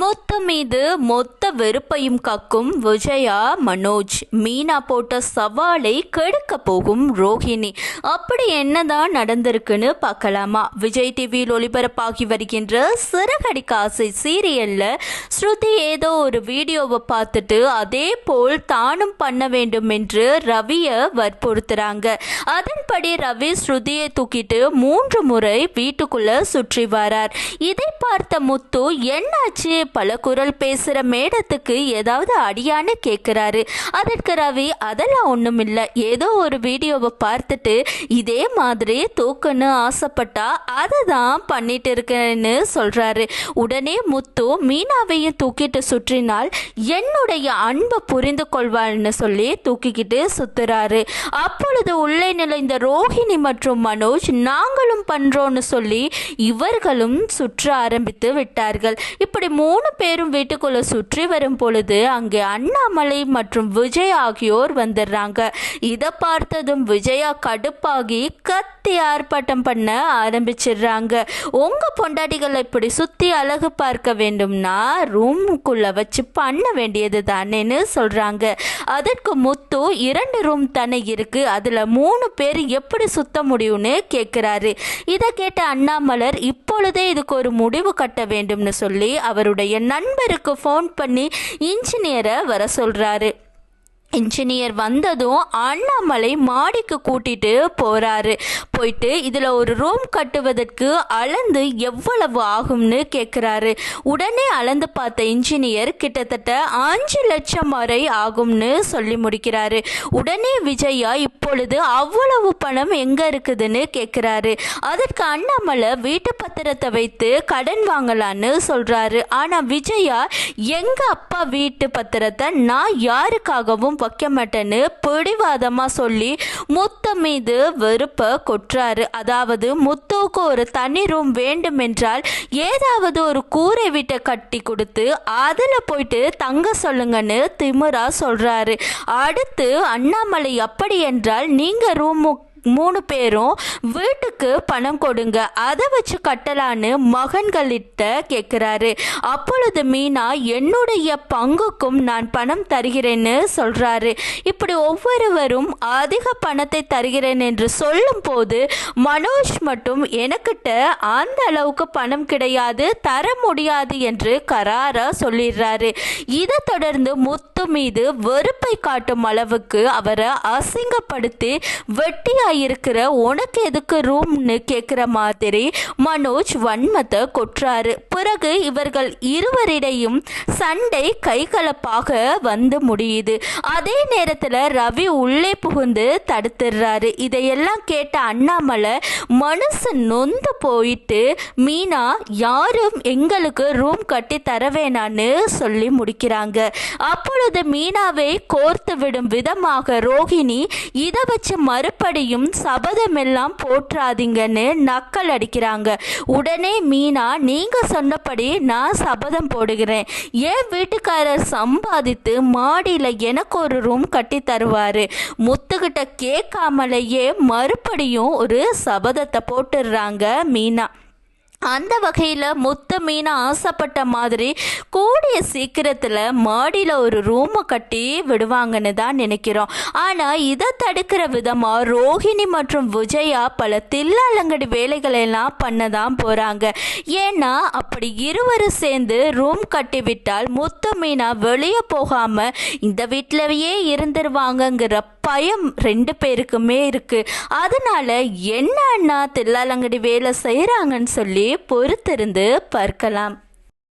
முத்து மீது மொத்த வெறுப்பையும் கக்கும் விஜயா மனோஜ். மீனா போட்ட சவாலை கெடுக்க போகும் ரோஹிணி. அப்படி என்னதான் நடந்திருக்குன்னு பார்க்கலாமா? விஜய் டிவியில் ஒளிபரப்பாகி வருகின்ற சிறகடிக்க ஆசை சீரியல்ல ஸ்ருதி ஏதோ ஒரு வீடியோவை பார்த்துட்டு அதே போல் தானும் பண்ண வேண்டும் என்று ரவியை வற்புறுத்துறாங்க. அதன்படி ரவி ஸ்ருதியை தூக்கிட்டு மூன்று முறை வீட்டுக்குள்ள சுற்றி வரார். இதை பார்த்த முத்து என்னாச்சு? பல குரல் பேசுற மேடத்துக்கு ஏதாவது அடியான்னு கேட்குறாரு அதற்கு ரவி அதெல்லாம் ஒன்றும் இல்லை ஏதோ ஒரு வீடியோவை பார்த்துட்டு இதே மாதிரி தூக்கன்னு ஆசைப்பட்டா அதை தான் பண்ணிட்டு இருக்கேன்னு சொல்றாரு. உடனே முத்து மீனாவையும் தூக்கிட்டு சுற்றினால் என்னுடைய அன்பை புரிந்து கொள்வாள்னு சொல்லி தூக்கிக்கிட்டு சுத்துறாரு. அப்பொழுது உள்ளே நுழைந்த ரோஹிணி மற்றும் மனோஜ் நாங்களும் பண்றோம்னு சொல்லி இவர்களும் சுற்ற ஆரம்பித்து விட்டார்கள். இப்படி மூணு மூணு பேரும் வீட்டுக்குள்ள சுற்றி வரும் பொழுது அங்கே அண்ணாமலை மற்றும் விஜய் ஆகியோர் வந்துடுறாங்க. இதை பார்த்ததும் விஜயா கடுப்பாகி கத்தி ஆர்ப்பாட்டம் பண்ண ஆரம்பிச்சிடுறாங்க. உங்க பொண்டாட்டிகளை இப்படி சுத்தி அழகு பார்க்க வேண்டும்னா ரூமுக்குள்ள வச்சு பண்ண வேண்டியது தானேன்னு சொல்றாங்க. அதற்கு முத்து இரண்டு ரூம் தானே இருக்கு அதுல மூணு பேர் எப்படி சுத்த முடியும்னு கேட்கிறாரு இதை கேட்ட அண்ணாமலர் இப்பொழுதே இதுக்கு ஒரு முடிவு கட்ட வேண்டும்னு சொல்லி அவருடைய நண்பருக்கு ஃபோன் பண்ணி இன்ஜினியரை வர சொல்றாரு. இன்ஜினியர் வந்ததும் அண்ணாமலை மாடிக்கு கூட்டிட்டு போறாரு. போயிட்டு இதில் ஒரு ரூம் கட்டுவதற்கு அளந்து எவ்வளவு ஆகும்னு கேட்குறாரு உடனே அளந்து பார்த்த இன்ஜினியர் கிட்டத்தட்ட அஞ்சு லட்சம் வரை ஆகும்னு சொல்லி முடிக்கிறாரு. உடனே விஜயா இப்பொழுது அவ்வளவு பணம் எங்க இருக்குதுன்னு கேட்குறாரு அதற்கு அண்ணாமலை வீட்டு பத்திரத்தை வைத்து கடன் வாங்கலான்னு சொல்றாரு. ஆனா விஜயா எங்க அப்பா வீட்டு பத்திரத்தை நான் யாருக்காகவும் வைக்க மாட்டேன்னு பிடிவாதமா சொல்லி முத்து மீது வெறுப்பை கொட்டுறாரு. அதாவது முத்துவுக்கு ஒரு தனி ரூம் வேண்டும் என்றால் ஏதாவது ஒரு கூரை வீட்டை கட்டி கொடுத்து அதில் போயிட்டு தங்க சொல்லுங்கன்னு திமுரா சொல்றாரு. அடுத்து அண்ணாமலை அப்படி என்றால் நீங்க ரூமுக்கு மூணு பேரும் வீட்டுக்கு பணம் கொடுங்க. அதை வச்சு கட்டலான்னு மகன்களிட்ட கேட்குறாரு அப்பொழுது மீனா என்னுடைய பங்குக்கும் நான் பணம் தருகிறேன்னு சொல்கிறாரு இப்படி ஒவ்வொருவரும் அதிக பணத்தை தருகிறேன் என்று சொல்லும் போது மனோஜ் மட்டும் எனக்கிட்ட அந்த அளவுக்கு பணம் கிடையாது தர முடியாது என்று கராரா சொல்லிடுறாரு. இதை தொடர்ந்து முத்து மீது வெறுப்பை காட்டும் அளவுக்கு அவரை அசிங்கப்படுத்தி வெட்டியா இருக்கிற உனக்கு எதுக்கு ரூம்னு கேட்குற மாதிரி மனோஜ் வன்மத்தை கொற்றாரு. பிறகு இவர்கள் இருவரிடையும் சண்டை கைகலப்பாக வந்து முடியுது. அதே நேரத்தில் ரவி உள்ளே புகுந்து தடுத்துடுறாரு இதையெல்லாம் கேட்ட அண்ணாமலை மனசு நொந்து போயிட்டு மீனா யாரும் எங்களுக்கு ரூம் கட்டி தர வேணான்னு சொல்லி முடிக்கிறாங்க. அப்பொழுது மீனாவை கோர்த்து விடும் விதமாக ரோஹிணி இதை வச்சு மறுபடியும் சபதமெல்லாம் போற்றாதீங்கன்னு நக்கல் அடிக்கிறாங்க. உடனே மீனா நீங்க சொன்னபடி நான் சபதம் போடுகிறேன். என் வீட்டுக்காரர் சம்பாதித்து மாடியில் எனக்கு ஒரு ரூம் கட்டி தருவாரு. முத்துக்கிட்ட கேட்காமலேயே மறுபடியும் ஒரு சபதத்தை போட்டுடுறாங்க மீனா. அந்த வகையில் முத்த மீனை ஆசைப்பட்ட மாதிரி கூடிய சீக்கிரத்தில் மாடியில் ஒரு ரூமை கட்டி விடுவாங்கன்னு தான் நினைக்கிறோம். ஆனால் இதை தடுக்கிற விதமாக ரோஹிணி மற்றும் விஜயா பல தில்லாலங்கடி வேலைகளை எல்லாம் பண்ண தான் போகிறாங்க ஏன்னா அப்படி இருவரும் சேர்ந்து ரூம் கட்டிவிட்டால் முத்த மீனா வெளியே போகாமல் இந்த வீட்டிலவே இருந்துருவாங்கங்கிற பயம் ரெண்டு பேருக்குமே இருக்குது அதனால என்ன அண்ணா தில்லாலங்கடி வேலை செய்கிறாங்கன்னு சொல்லி பொறுத்திருந்து பார்க்கலாம்.